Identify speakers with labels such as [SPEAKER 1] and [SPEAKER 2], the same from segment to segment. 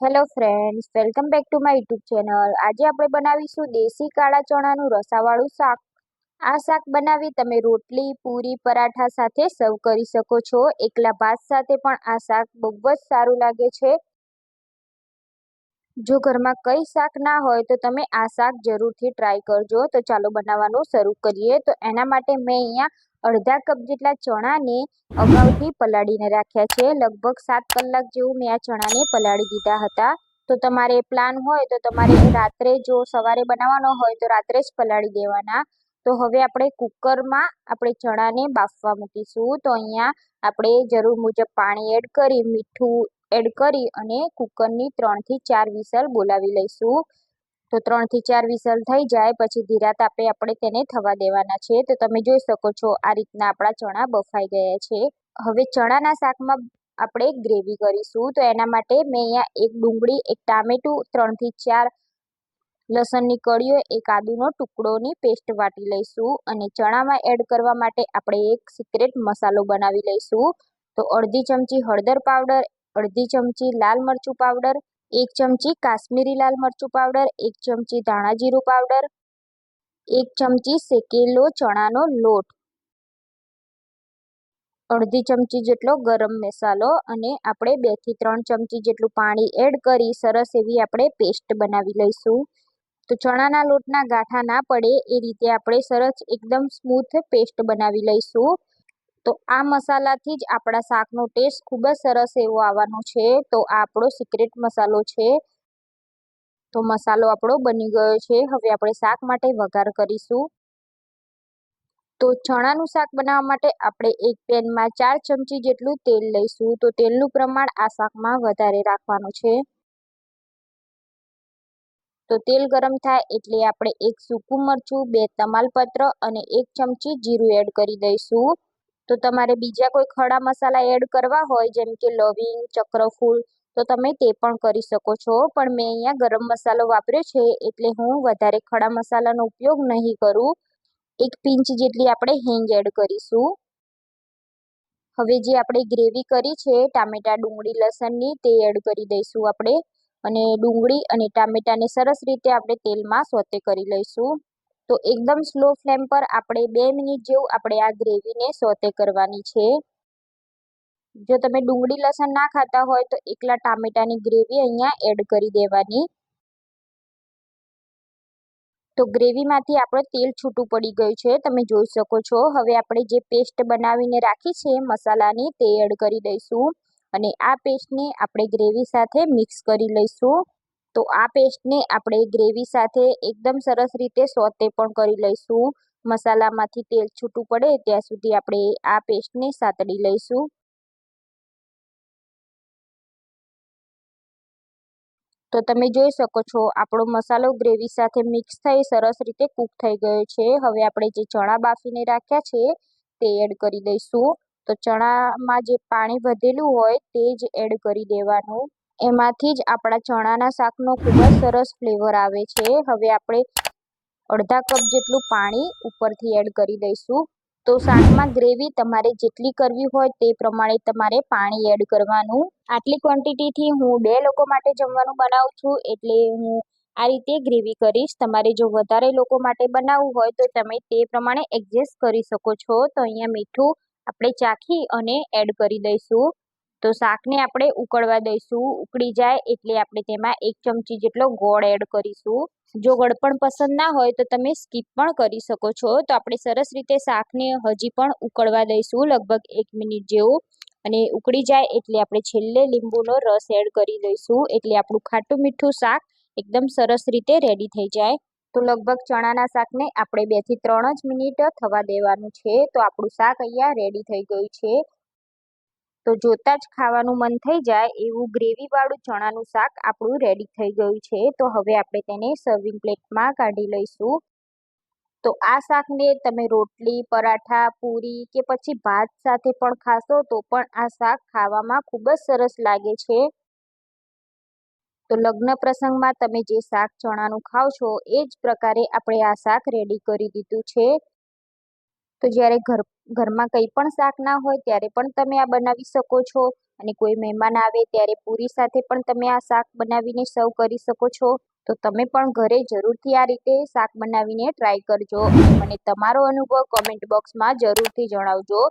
[SPEAKER 1] Hello friends welcome back to my YouTube channel આજે આપણે બનાવીશું દેશી કાળા ચણાનું રસાવાળું શાક. આ શાક બનાવી તમે રોટલી, પૂરી, પરાઠા સાથે સર્વ કરી શકો છો. એકલા ભાત સાથે પણ આ શાક બહુ જ સારું લાગે છે. જો ઘરમાં કઈ શાક ના હોય તો તમે આ શાક જરૂરથી ટ્રાય કરજો. તો ચાલો બનાવવાનું શરૂ કરીએ. તો એના માટે મેં અહીંયા અડધા કપ જેટલા ચણાને અગાઉથી પલાળીને રાખ્યા છે. લગભગ સાત કલાક જેવું મેં આ ચણાને પલાળી દીધા હતા. તો તમારે પ્લાન હોય તો તમારે રાત્રે જો સવારે બનાવવાનો હોય તો રાત્રે જ પલાળી દેવાના. તો હવે આપણે કુકરમાં આપણે ચણાને બાફવા મૂકીશું. તો અહીંયા આપણે જરૂર મુજબ પાણી એડ કરી, મીઠું એડ કરી અને કુકરની ત્રણથી ચાર વિસલ બોલાવી લઈશું. તો ત્રણથી ચાર વિસલ થઈ જાય, પછી ધીરા તાપે આપણે તેને થવા દેવાના છે. તો તમે જોઈ શકો છો આ રીતના આપણા ચણા બફાઈ ગયા છે. હવે ચણાના શાકમાં આપણે ગ્રેવી કરીશું. તો એના માટે મેં અહીંયા એક ડુંગળી, એક ટામેટું ત્રણથી ચાર લસણની કળીઓ, એક આદુનો ટુકડોની પેસ્ટ વાટી લઈશું. અને ચણામાં એડ કરવા માટે આપણે એક સિક્રેટ મસાલો બનાવી લઈશું. તો અડધી ચમચી હળદર પાવડર, અડધી ચમચી લાલ મરચું પાવડર એક ચમચી કાશ્મીરી લાલ મરચું પાવડર, એક ચમચી ધાણા જીરું પાવડર, એક ચમચી શેકેલો ચણાનો લોટ. અડધી ચમચી જેટલો ગરમ મસાલો અને આપણે બેથી ત્રણ ચમચી જેટલું પાણી એડ કરી સરસ એવી આપણે પેસ્ટ બનાવી લઈશું. તો ચણાના લોટના ગાંઠા ના પડે એ રીતે આપણે સરસ એકદમ સ્મૂથ પેસ્ટ બનાવી લઈશું. તો આ મસાલાથી જ આપણા શાકનો ટેસ્ટ ખૂબ જ સરસ એવો આવવાનો છે. તો આ આપણો સિક્રેટ મસાલો છે. તો મસાલો આપણો બની ગયો છે. હવે આપણે શાક માટે વઘાર કરીશું. તો ચણાનું શાક બનાવવા માટે આપણે એક પેનમાં ચાર ચમચી જેટલું તેલ લઈશું. તો તેલનું પ્રમાણ આ શાકમાં વધારે રાખવાનું છે. તો તેલ ગરમ થાય એટલે આપણે એક સૂકું મરચું, બે તમાલપત્ર અને એક ચમચી જીરું એડ કરી દઈશું. તો તમારે બીજા કોઈ ખડા મસાલા એડ કરવા હોય, જેમ કે લવિંગ, ચક્રફૂલ, તો તમે તે પણ કરી શકો છો. પણ મેં અહીંયા ગરમ મસાલો વાપર્યો છે, એટલે હું વધારે ખડા મસાલાનો ઉપયોગ નહીં કરું. એક પિંચ જેટલી આપણે હિંગ એડ કરીશું. હવે જે આપણે ગ્રેવી કરી છે, ટામેટા, ડુંગળી, લસણની, તે એડ કરી દઈશું આપણે. અને ડુંગળી અને ટામેટાને સરસ રીતે આપણે તેલમાં સોતે કરી લઈશું. તો એકદમ સ્લો ફ્લેમ પર આપણે બે મિનિટ જેવું આપણે આ ગ્રેવીને સોતે કરવાની છે. જો તમે ડુંગળી લસણ ના ખાતા હોય તો એકલા ટામેટાની ગ્રેવી અહીંયા એડ કરી દેવાની. તો ગ્રેવીમાંથી આપણે તેલ છૂટું પડી ગયું છે, તમે જોઈ શકો છો. હવે આપણે જે પેસ્ટ બનાવીને રાખી છે, મસાલાની તે એડ કરી દઈશું. અને આ પેસ્ટને આપણે ગ્રેવી સાથે મિક્સ કરી લઈશું. તો આ પેસ્ટને આપણે ગ્રેવી સાથે એકદમ સરસ રીતે સોતે પણ કરી લઈશું. મસાલામાંથી તેલ છૂટું પડે ત્યાં સુધી આપણે આ પેસ્ટને સાતડી લઈશું. તો તમે જોઈ શકો છો, આપણો મસાલો ગ્રેવી સાથે મિક્સ થઈ સરસ રીતે કૂક થઈ ગયો છે. હવે આપણે જે ચણા બાફીને રાખ્યા છે તે એડ કરી દઈશું. તો ચણામાં જે પાણી વધેલું હોય તે જ એડ કરી દેવાનું. એમાંથી જ આપણા ચણાના શાકનો ખૂબ જ સરસ ફ્લેવર આવે છે. હવે આપણે અડધા કપ જેટલું પાણી ઉપરથી એડ કરી દઈશું. તો શાકમાં ગ્રેવી તમારે જેટલી કરવી હોય તે પ્રમાણે તમારે પાણી એડ કરવાનું. આટલી ક્વોન્ટિટીથી હું બે લોકો માટે જમવાનું બનાવું છું એટલે હું આ રીતે ગ્રેવી કરીશ. તમારે જો વધારે લોકો માટે બનાવવું હોય તો તમે તે પ્રમાણે એડજસ્ટ કરી શકો છો. તો અહીંયા મીઠું આપણે ચાખી અને એડ કરી દઈશું. તો શાકને આપણે ઉકળવા દઈશું. ઉકળી જાય એટલે આપણે તેમાં એક ચમચી જેટલો ગોળ એડ કરીશું. જો ગળપણ પસંદ ના હોય તો તમે સ્કીપ પણ કરી શકો છો. તો આપણે સરસ રીતે શાકને હજી પણ ઉકળવા દઈશું લગભગ એક મિનિટ જેવું. અને ઉકળી જાય એટલે આપણે છેલ્લે લીંબુનો રસ એડ કરી દઈશું. એટલે આપણું ખાટું મીઠું શાક એકદમ સરસ રીતે રેડી થઈ જાય. તો લગભગ ચણાના શાકને આપણે બેથી ત્રણ જ મિનિટ થવા દેવાનું છે. તો આપણું શાક અહીંયા રેડી થઈ ગયું છે. તો જોતાં જ ખાવાનું મન થઈ જાય એવું ગ્રેવીવાળું ચણાનું શાક આપણું રેડી થઈ ગયું છે. તો હવે આપણે તેને સર્વિંગ પ્લેટમાં કાઢી લઈશું. તો આ શાકને તમે રોટલી, પરાઠા, પૂરી કે પછી ભાત સાથે પણ ખાશો તો પણ આ શાક ખાવામાં ખૂબ જ સરસ લાગે છે. તો લગ્ન પ્રસંગમાં તમે જે શાક ચણાનું ખાવ છો એ જ પ્રકારે આપણે આ શાક રેડી કરી દીધું છે. તો જ્યારે ઘર ઘરમાં કંઈ પણ શાક ના હોય ત્યારે પણ તમે આ બનાવી શકો છો. અને કોઈ મહેમાન આવે ત્યારે પૂરી સાથે પણ તમે આ શાક બનાવીને સર્વ કરી શકો છો. તો તમે પણ ઘરે જરૂરથી આ રીતે શાક બનાવીને ટ્રાય કરજો. મને તમારો અનુભવ કોમેન્ટ બોક્સમાં જરૂરથી જણાવજો.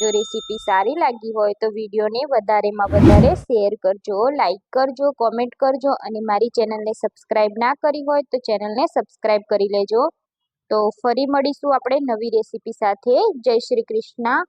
[SPEAKER 1] જો રેસીપી સારી લાગી હોય તો વિડીયોને વધારેમાં વધારે શેર કરજો લાઈક કરજો કોમેન્ટ કરજો. અને મારી ચેનલને સબસ્ક્રાઈબ ના કરી હોય તો ચેનલને સબસ્ક્રાઈબ કરી લેજો. તો ફરી મળીશું આપણે નવી રેસીપી સાથે. જય શ્રી કૃષ્ણ.